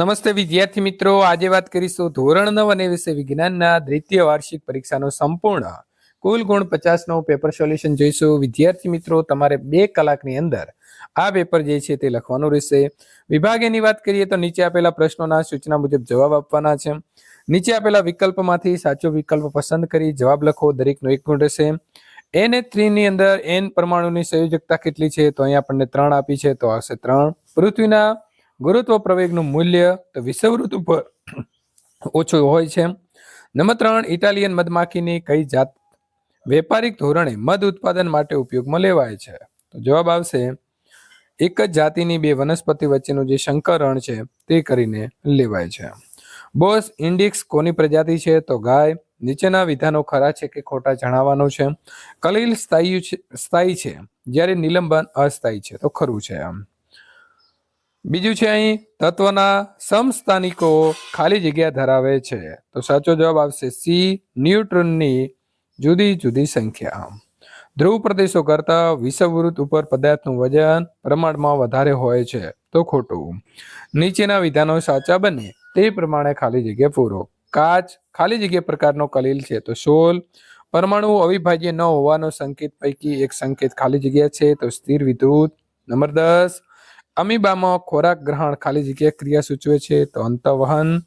નમસ્તે વિદ્યાર્થી મિત્રો. આજે વાત કરીશું ધોરણ નવ અને વિષય વિજ્ઞાનના દ્વિતીય વાર્ષિક પરીક્ષાનો સંપૂર્ણ કુલ ગુણ પચાસનો પેપર સોલ્યુશન જોઈશું. વિદ્યાર્થી મિત્રો, તમારે બે કલાકની અંદર આ પેપર જે છે તે લખવાનું રહેશે. વિભાગેની વાત કરીએ તો નીચે આપેલા પ્રશ્નોના સૂચના મુજબ જવાબ આપવાના છે. નીચે આપેલા વિકલ્પમાંથી સાચો વિકલ્પ પસંદ કરી જવાબ લખો. દરેકનો એક ગુણ રહેશે. એન એ થ્રીની અંદર એન પરમાણુની સંયોજકતા કેટલી છે? તો અહીંયા આપણને ત્રણ આપી છે. તો આવશે ત્રણ. પૃથ્વીના ગુરુત્વ પ્રવેગનું મૂલ્ય તો વિષવૃત ઉપર ઓછું હોય છે. નંબર ત્રણ, ઇટાલિયન મધમાખીની કઈ જાત વેપારિક ધોરણે મધ ઉત્પાદન માટે ઉપયોગમાં લેવાય છે? તો જવાબ આવશે, એક જ જાતિની બે વનસ્પતિ વચ્ચેનું જે સંકરણ છે તે કરીને લેવાય છે. બોસ, ઇન્ડિક્સ કોની પ્રજાતિ છે? તો ગાય. નીચેના વિધાનો ખરા છે કે ખોટા જણાવવાનું છે? કલીલ સ્થાયી છે સ્થાયી છે. જ્યારે નિલંબન અસ્થાયી છે, તો ખરું છે આમ બીજું છે અહીં, તત્વના સમસ્થાનિકો ખાલી જગ્યા ધરાવે છે. તો સાચો જવાબ આવશે સી, ન્યુટ્રોનની જુદી જુદી સંખ્યા. ધ્રુવ પ્રદેશો કરતા વિષવવૃત્ત ઉપર પદાર્થનું વજન પ્રમાણમાં વધારે હોય છે, તો ખોટું. નીચેના વિધાનો સાચા બને, તે પ્રમાણે ખાલી જગ્યા પૂરો. કાચ ખાલી જગ્યા પ્રકારનો કલીલ છે, તો સોલ. પરમાણુ અવિભાજ્ય ન હોવાનો સંકેત પૈકી એક સંકેત ખાલી જગ્યા છે, તો સ્થિર વિદ્યુત. નંબર દસ અમીબામાં ખોરાક ગ્રહણ ખાલી જગ્યા ક્રિયા સૂચવે છે. તો અંતવહન.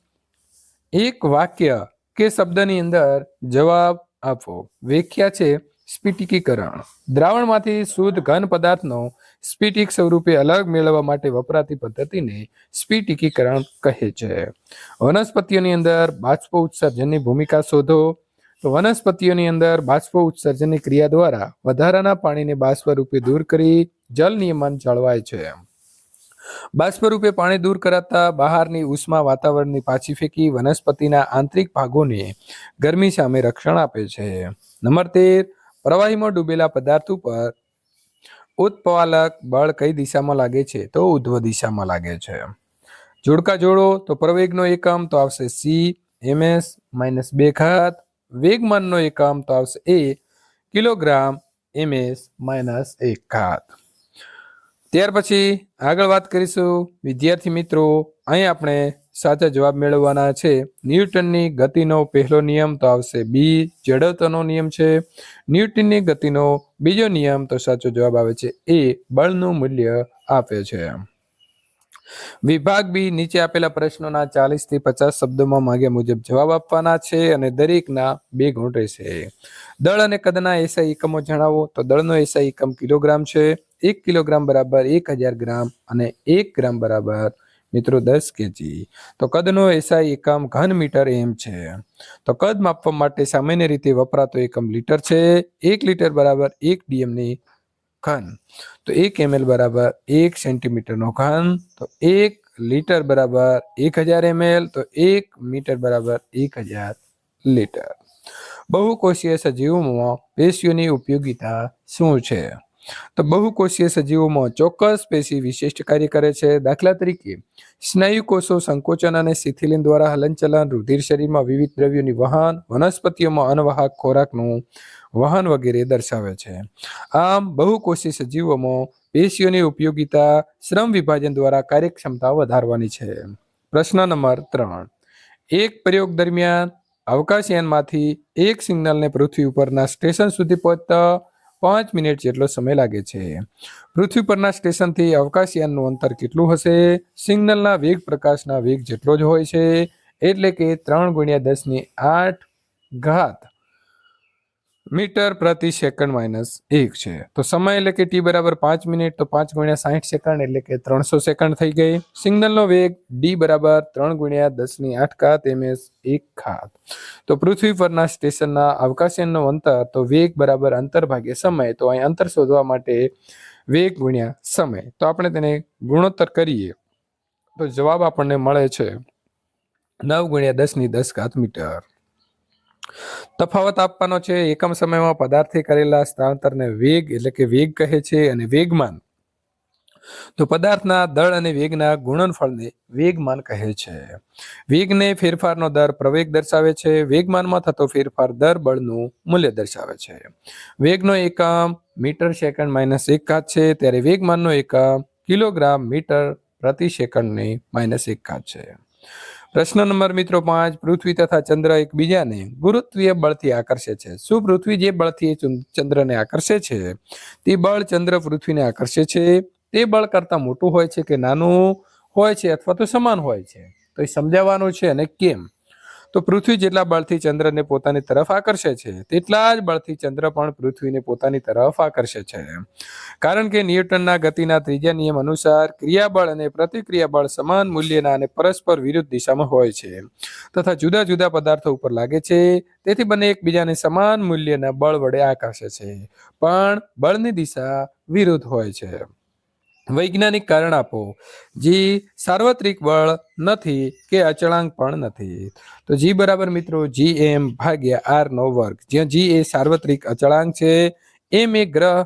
એક વાક્ય કે શબ્દની અંદર જવાબ આપો. વ્યાખ્યા છે સ્ફટિકીકરણ. દ્રાવણમાંથી શુદ્ધ ઘન પદાર્થનો સ્ફટિક સ્વરૂપે અલગ મેળવવા માટે વપરાતી પદ્ધતિને સ્ફટિકીકરણ કહે છે. વનસ્પતિઓની અંદર બાષ્પ ઉત્સર્જનની ભૂમિકા શોધો. તો વનસ્પતિઓની અંદર બાષ્પ ઉત્સર્જનની ક્રિયા દ્વારા વધારાના પાણીને બાષ્પ રૂપે દૂર કરી જલ નિયમન જળવાય છે. બાષ્પ રૂપે પાણી દૂર કરાતા બહારની ઉષ્મા વાતાવરણની પાછી ફેંકી વનસ્પતિના આંતરિક ભાગોને ગરમી સામે રક્ષણ આપે છે. નંબર તેર, પ્રવાહીમાં ડૂબેલા પદાર્થ ઉપર ઉત્પવાલક બળ કઈ દિશામાં લાગે છે? તો ઉધ્વ દિશામાં લાગે છે. જોડકા જોડો, તો પ્રવેગનો એકમ, તો આવશે સી એમએસ માઇનસ બે ઘાત. વેગમાનનો એકમ, તો આવશે એ કિલોગ્રામ એમએસ માઇનસ એક ઘાત. ત્યાર પછી આગળ વાત કરીશું વિદ્યાર્થી મિત્રો, અહીં આપણે સાચા જવાબ મેળવવાના છે. ન્યૂટનની ગતિનો પહેલો નિયમ તો આવશે બી જડતનો નિયમ છે. ન્યૂટનની ગતિનો બીજો નિયમ તો સાચો જવાબ આવે છે એ બળનું મૂલ્ય આપે છે. વિભાગ બી નીચે આપેલા પ્રશ્નોના ચાલીસથી પચાસ શબ્દોમાં માંગ્યા મુજબ જવાબ આપવાના છે અને દરેકના બે ગુણ રહેશે. દળ અને કદના એસઆઈ એકમો જણાવો. તો દળનો એસઆઈ એકમ કિલોગ્રામ છે. એક કિલોગ્રામ બરાબર એક હજાર ગ્રામ અને એક ગ્રામ બરાબર મિત્રો દસ કેજી. તો કદનો એસઆઈ એકમ ઘન મીટર એમ છે. તો કદ માપવા માટે સામાન્ય રીતે વપરાતો એકમ લીટર છે. એક લીટર બરાબર એક ડીએમની ઘન. તો એક એમએલ બરાબર એક સેન્ટીમીટરનો ઘન, તો એક લીટર બરાબર એક હજાર એમએલ તો એક મીટર બરાબર એક હજાર લીટર બહુકોષીય સજીવોમાં પેશીઓની ઉપયોગિતા શું છે? તો બહુકોષીય સજીવોમાં ચોક્કસ પેશી વિશિષ્ટ કાર્ય કરે છે. દાખલા તરીકે, સ્નાયુ કોષો સંકોચન અને શિથિલિન દ્વારા હલનચલન, રુધિર શરીરમાં વિવિધ દ્રવ્યોની વહન, વનસ્પતિઓમાં અનવાહક ખોરાકનું વહન વગેરે દર્શાવે છે. આમ બહુકોષી સજીવોમાં પેશીઓની ઉપયોગિતા શ્રમ વિભાજન દ્વારા કાર્યક્ષમતા વધારવાની છે. પ્રશ્ન નંબર ત્રણ. એક પ્રયોગ દરમિયાન, અવકાશયાનમાંથી એક સિગ્નલને પૃથ્વી ઉપરના સ્ટેશન સુધી પહોંચતા પાંચ મિનિટ જેટલો સમય લાગે છે. પૃથ્વી પરના સ્ટેશનથી અવકાશયાનનું અંતર કેટલું હશે? સિગ્નલના વેગ પ્રકાશના વેગ જેટલો જ હોય છે. એટલે કે ત્રણ ગુણ્યા દસની આઠ ઘાત મીટર પ્રતિ સેકન્ડ માઇનસ એક છે. તો સમય એટલે કે ટી બરાબર પાંચ મિનિટ, તો પાંચ ગુણ્યા સાઠ સેકન્ડ એટલે કે ત્રણસો સેકન્ડ થઈ ગઈ. સિગ્નલનો વેગ ડી બરાબર ત્રણ ગુણ્યા દસની આઠ ખાત એમએસ એક ખાત તો પૃથ્વી પરના સ્ટેશનના અવકાશયાનનો અંતર, તો વેગ બરાબર અંતર ભાગ્ય સમય, તો અહીં અંતર શોધવા માટે વેગ ગુણ્યા સમય. તો આપણે તેને ગુણોત્તર કરીએ. તો જવાબ આપણને મળે છે નવ ગુણ્યા દસની દસ ઘાત મીટર. તફાવત આપવાનો છે. એકમ સમયમાં પદાર્થે કરેલા સ્થળાંતરને વેગ એટલે કે વેગ કહે છે અને વેગમાન. તો પદાર્થના દળ અને વેગના ગુણનફળને વેગમાન કહે છે. વેગને ફેરફારનો દર પ્રવેગ દર્શાવે છે. વેગમાનમાં થતો ફેરફાર દર બળનું મૂલ્ય દર્શાવે છે. વેગનો એકમ મીટર સેકન્ડ માઇનસ એકાદ છે. ત્યારે વેગમાનનો એકમ કિલોગ્રામ મીટર પ્રતિ સેકન્ડની માઇનસ એકાદ છે. પ્રશ્ન નંબર મિત્રો પાંચ, પૃથ્વી તથા ચંદ્ર એકબીજાને ગુરુત્વીય બળથી આકર્ષે છે. શું પૃથ્વી જે બળથી ચંદ્રને આકર્ષે છે? તે બળ ચંદ્ર પૃથ્વીને આકર્ષે છે. તે બળ કરતાં મોટું હોય છે કે નાનું હોય છે અથવા તો સમાન હોય છે? તો એ સમજાવવાનું છે અને કેમ? તો પૃથ્વી જેટલા બળથી ચંદ્રને પોતાની તરફ આકર્ષે છે, તેટલા જ બળથી ચંદ્ર પણ પૃથ્વીને પોતાની તરફ આકર્ષે છે. કારણ કે ન્યૂટનના ગતિના ત્રીજા નિયમ અનુસાર ક્રિયાબળ અને પ્રતિક્રિયાબળ સમાન મૂલ્યના અને પરસ્પર વિરુદ્ધ દિશામાં હોય છે તથા જુદા જુદા પદાર્થો ઉપર લાગે છે, તેથી બંને એકબીજાને સમાન મૂલ્યના બળ વડે આકર્ષે છે. પણ બળની દિશા વિરુદ્ધ હોય છે. વૈજ્ઞાનિક કારણ આપો, જી સાર્વત્રિક બળ નથી કે અચળાંક પણ નથી. તો જી બરાબર મિત્રો જી એમ ભાગ્યા આર નો વર્ગ. જ્યાં જી એ સાર્વત્રિક અચળાંક છે, એમ એ ગ્રહ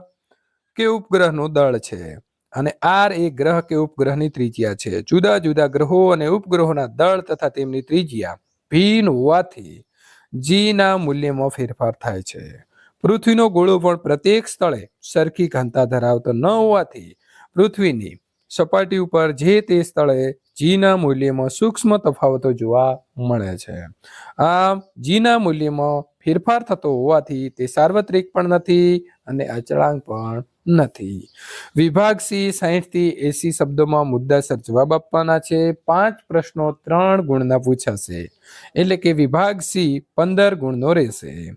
કે ઉપગ્રહનું દળ છે. અને આર એ ગ્રહ કે ઉપગ્રહની ત્રિજ્યા છે. જુદા જુદા ગ્રહો અને ઉપગ્રહોના દળ તથા તેમની ત્રિજ્યા ભિન્ન હોવાથી જીના મૂલ્યમાં ફેરફાર થાય છે. પૃથ્વીનો ગોળો પણ પ્રત્યેક સ્થળે સરખી ઘનતા ધરાવતો ન હોવાથી પૃથ્વીની સપાટી ઉપર જે તે સ્થળે જીના મૂલ્યમાં સૂક્ષ્મ તફાવતો જોવા મળે છે. આમ જીના મૂલ્યમાં ફેરફાર થતો હોવાથી તે સાર્વત્રિક પણ નથી અને અચળાંક પણ નથી. વિભાગ સી સાહીઠથી એસી શબ્દોમાં મુદ્દાસર જવાબ આપવાના છે. પાંચ પ્રશ્નો ત્રણ ગુણના પૂછાશે. એટલે કે વિભાગ સી પંદર ગુણનો રહેશે.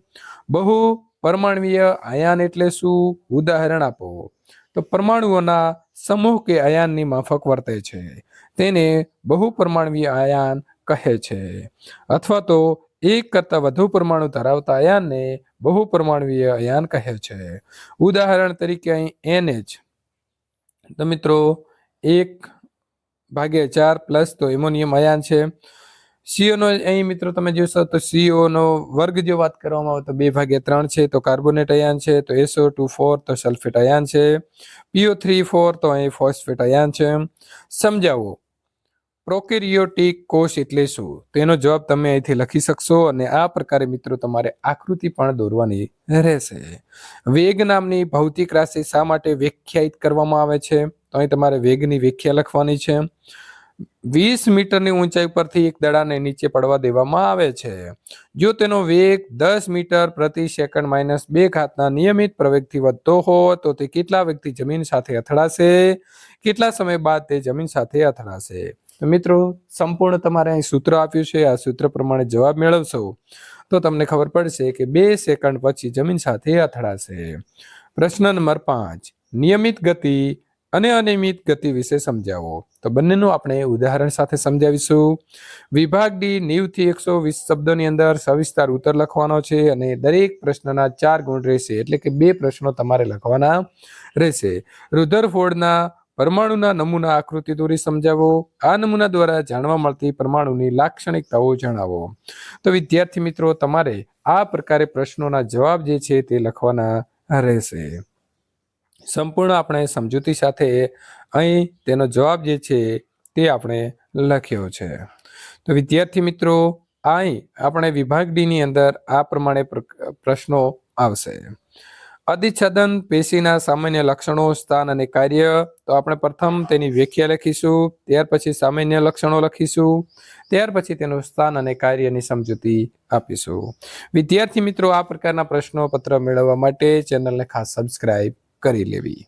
બહુ પરમાણવીય આયાન એટલે શું? ઉદાહરણ આપો. તો પરમાણુઓના સમૂહ કે આયાનની માફક વર્તે છે. તેને બહુ પરમાણવીય આયાન કહે છે. અથવા તો એક કરતાં વધુ પરમાણુ ધરાવતા આયાનને બહુ પરમાણવીય આયાન કહે છે. ઉદાહરણ તરીકે અહીં એનએચ તો મિત્રો, એક ભાગ્યા ચાર પ્લસ તો એમોનિયમ આયાન છે. CO નો અહીં મિત્રો તમે જોશો તો સીઓનો વર્ગ જો વાત કરવામાં આવે તો બે ભાગ્યા ત્રણ છે, તો કાર્બોનેટ અયાન છે, તો એસઓ ટુ ફોર, તો સલ્ફેટ અયાન છે. પીઓ થ્રી ફોર, તો અહીં ફોસ્ફેટ આયાન છે. સમજાવો. પ્રોકેરિયોટિક કોષ એટલે શું? તેનો જવાબ તમે અહીંથી લખી શકશો અને આ પ્રકારે મિત્રો તમારે આકૃતિ પણ દોરવાની રહેશે. વેગ નામની ભૌતિક રાશિ શા માટે વ્યાખ્યાયિત કરવામાં આવે છે? તો અહીં તમારે વેગની વ્યાખ્યા લખવાની છે. વીસ મીટરની ઊંચાઈ પરથી એક દડાને નીચે પડવા દેવામાં આવે છે. જો તેનો વેગ દસ મીટર પ્રતિ સેકન્ડ માઇનસ બે ઘાતના નિયમિત પ્રવેગથી વધતો હોય તો તે કેટલા વ્યક્તિ જમીન સાથે અથડાશે? કેટલા સમય બાદ તે જમીન સાથે અથડાશે? તો મિત્રો, સંપૂર્ણ તમારે અહીં સૂત્ર આપ્યું છે. આ સૂત્ર પ્રમાણે જવાબ મેળવશો. તો તમને ખબર પડશે કે બે સેકન્ડ પછી જમીન સાથે અથડાશે. પ્રશ્ન નંબર પાંચ. નિયમિત ગતિ અને અનિયમિત ગતિ વિશે સમજાવો. તો બંનેનું આપણે ઉદાહરણ સાથે સમજાવીશું. વિભાગ ડી નીવથી એકસો વીસ શબ્દોની અંદર સવિસ્તાર ઉત્તર લખવાનો છે અને દરેક પ્રશ્નના ચાર ગુણ રહેશે. એટલે કે બે પ્રશ્નો તમારે લખવાના રહેશે. રુધરફોર્ડના પરમાણુના નમૂના આકૃતિ દોરી સમજાવો. આ નમૂના દ્વારા જાણવા મળતી પરમાણુની લાક્ષણિકતાઓ જણાવો. તો વિદ્યાર્થી મિત્રો, તમારે આ પ્રકારે પ્રશ્નોના જવાબ જે છે તે લખવાના રહેશે. સંપૂર્ણ આપણે સમજૂતી સાથે અહીં તેનો જવાબ જે છે તે આપણે લખ્યો છે. તો વિદ્યાર્થી મિત્રો, અહીં આપણે વિભાગ ડીની અંદર આ પ્રમાણે પ્ર- પ્રશ્નો આવશે. અધિચ્છદન પેશીના સામાન્ય લક્ષણો, સ્થાન અને કાર્ય. તો આપણે પ્રથમ તેની વ્યાખ્યા લખીશું, ત્યાર પછી સામાન્ય લક્ષણો લખીશું, ત્યાર પછી તેનું સ્થાન અને કાર્યની સમજૂતી આપીશું. વિદ્યાર્થી મિત્રો, આ પ્રકારના પ્રશ્નો પત્ર મેળવવા માટે ચેનલને ખાસ સબસ્ક્રાઇબ કરી લેવી.